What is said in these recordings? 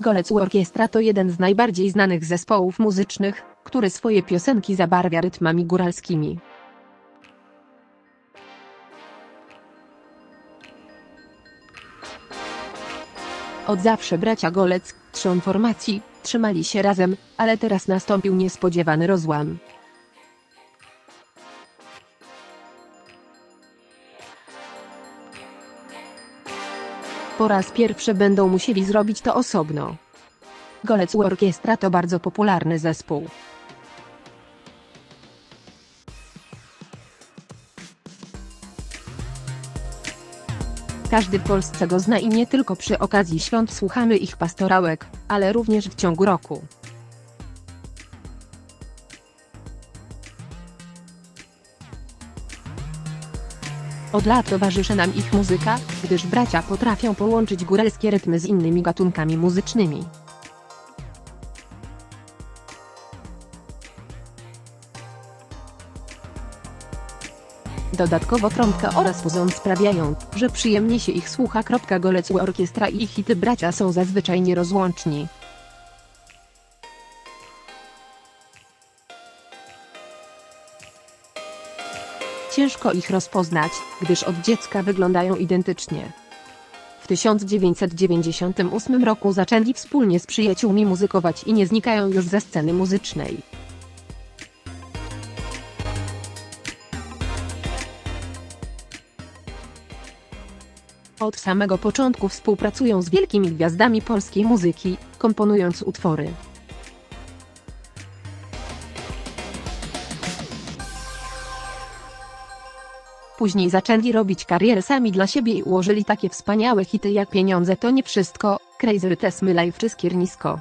Golec Orkiestra to jeden z najbardziej znanych zespołów muzycznych, który swoje piosenki zabarwia rytmami góralskimi. Od zawsze bracia Golec, trzon formacji, trzymali się razem, ale teraz nastąpił niespodziewany rozłam. Po raz pierwszy będą musieli zrobić to osobno. Golec Orkiestra to bardzo popularny zespół. Każdy w Polsce go zna i nie tylko przy okazji świąt słuchamy ich pastorałek, ale również w ciągu roku. Od lat towarzyszy nam ich muzyka, gdyż bracia potrafią połączyć góralskie rytmy z innymi gatunkami muzycznymi. Dodatkowo trąbka oraz fuzon sprawiają, że przyjemnie się ich słucha. Golec Orkiestra i hity bracia są zazwyczaj nierozłączni. Ciężko ich rozpoznać, gdyż od dziecka wyglądają identycznie. W 1998 roku zaczęli wspólnie z przyjaciółmi muzykować i nie znikają już ze sceny muzycznej. Od samego początku współpracują z wielkimi gwiazdami polskiej muzyki, komponując utwory. Później zaczęli robić karierę sami dla siebie i ułożyli takie wspaniałe hity jak Pieniądze to nie wszystko, Crazy Test My Life czy Skiernisko.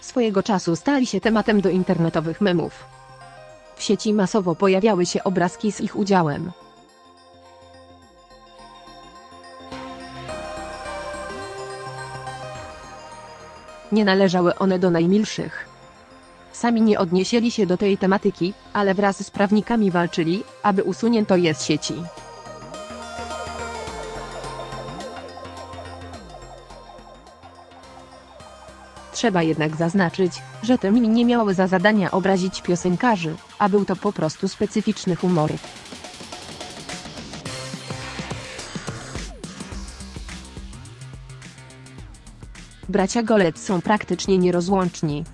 Swojego czasu stali się tematem do internetowych memów. W sieci masowo pojawiały się obrazki z ich udziałem. Nie należały one do najmilszych. Sami nie odnieśli się do tej tematyki, ale wraz z prawnikami walczyli, aby usunięto je z sieci. Trzeba jednak zaznaczyć, że te mimi nie miały za zadania obrazić piosenkarzy, a był to po prostu specyficzny humor. Bracia Golec są praktycznie nierozłączni.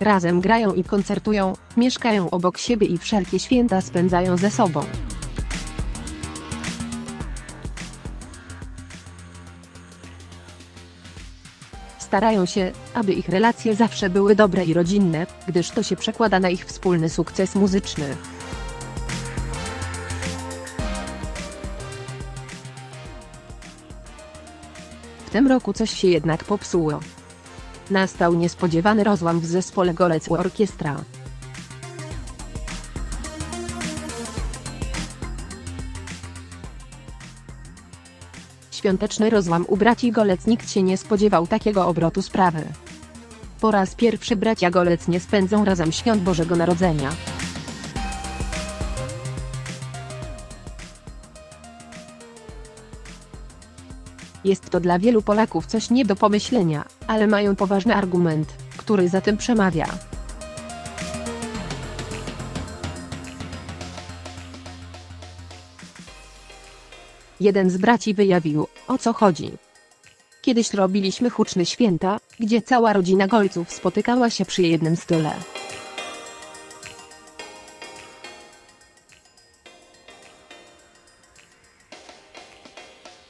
Razem grają i koncertują, mieszkają obok siebie i wszelkie święta spędzają ze sobą. Starają się, aby ich relacje zawsze były dobre i rodzinne, gdyż to się przekłada na ich wspólny sukces muzyczny. W tym roku coś się jednak popsuło. Nastał niespodziewany rozłam w zespole Golec Orkiestra. Świąteczny rozłam u braci Golec nikt się nie spodziewał takiego obrotu sprawy. Po raz pierwszy bracia Golec nie spędzą razem świąt Bożego Narodzenia. Jest to dla wielu Polaków coś nie do pomyślenia, ale mają poważny argument, który za tym przemawia. Jeden z braci wyjawił, o co chodzi. Kiedyś robiliśmy huczne święta, gdzie cała rodzina Golców spotykała się przy jednym stole.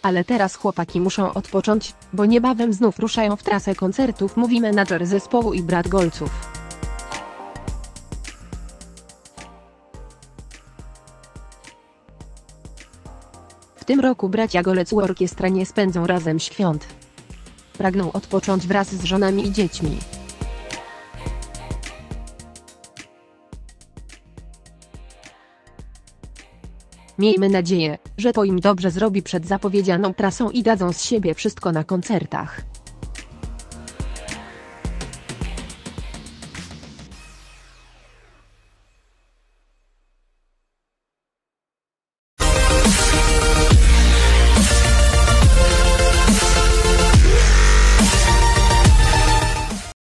Ale teraz chłopaki muszą odpocząć, bo niebawem znów ruszają w trasę koncertów mówi menadżer zespołu i brat Golców. W tym roku bracia Golec Orkiestra nie spędzą razem świąt. Pragną odpocząć wraz z żonami i dziećmi. Miejmy nadzieję, że to im dobrze zrobi przed zapowiedzianą trasą i dadzą z siebie wszystko na koncertach.